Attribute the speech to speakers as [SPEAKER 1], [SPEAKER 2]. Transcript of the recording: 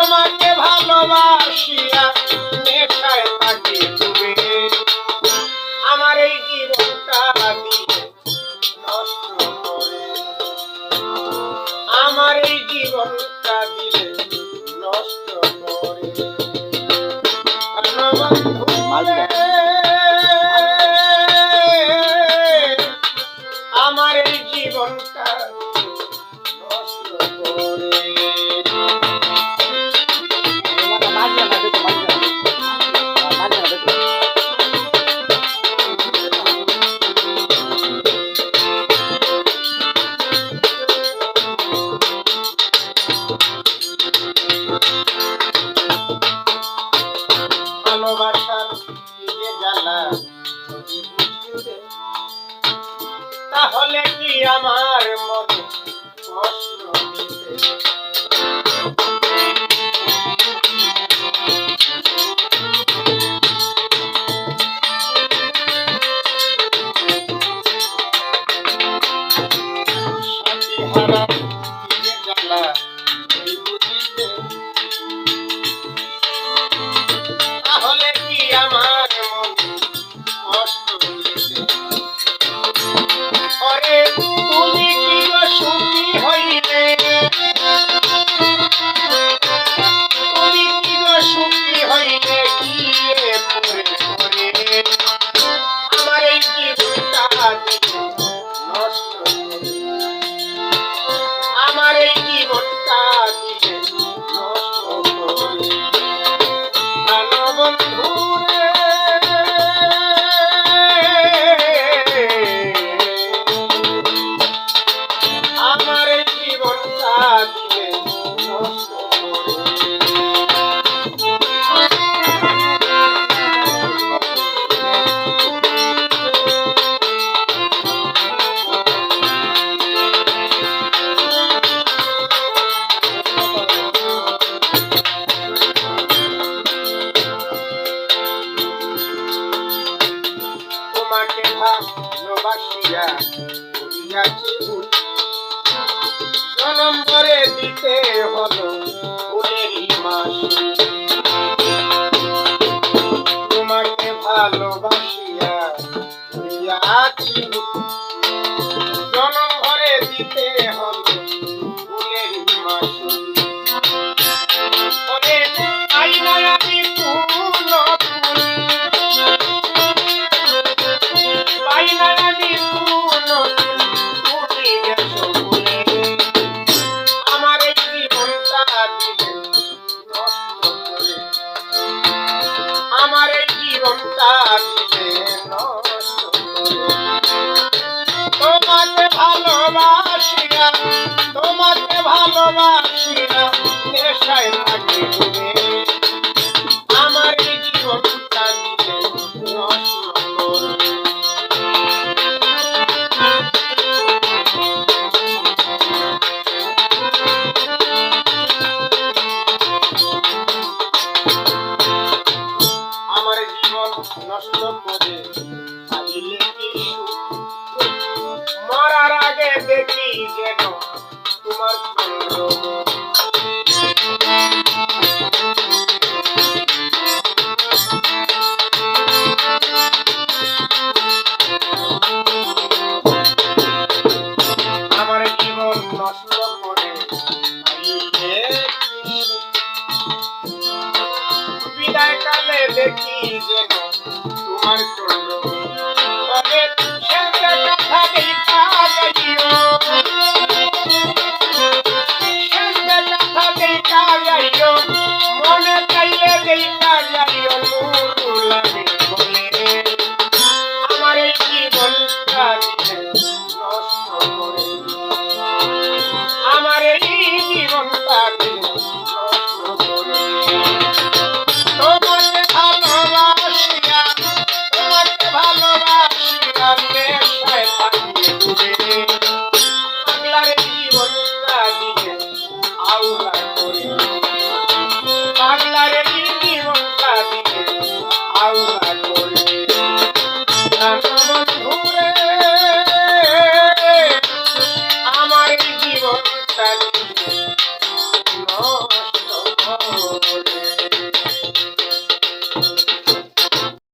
[SPEAKER 1] তোমাকে ভালোবাসিয়া নেশায় থাকি তুমি। আমার এই জীবনটা নষ্ট আমার এই জীবনটা দিলে নষ্ট ভালোবাসার দিকে জ্বালা যদি বুঝতে তাহলে কি আমার মনে প্রশ্ন দিতে দিয়া করিয়াছি জনম করে দিতে হলো তোমাকে ভালোবাসিয়া করিয়াছি তার আগে দেখি যেন? তোমার আমার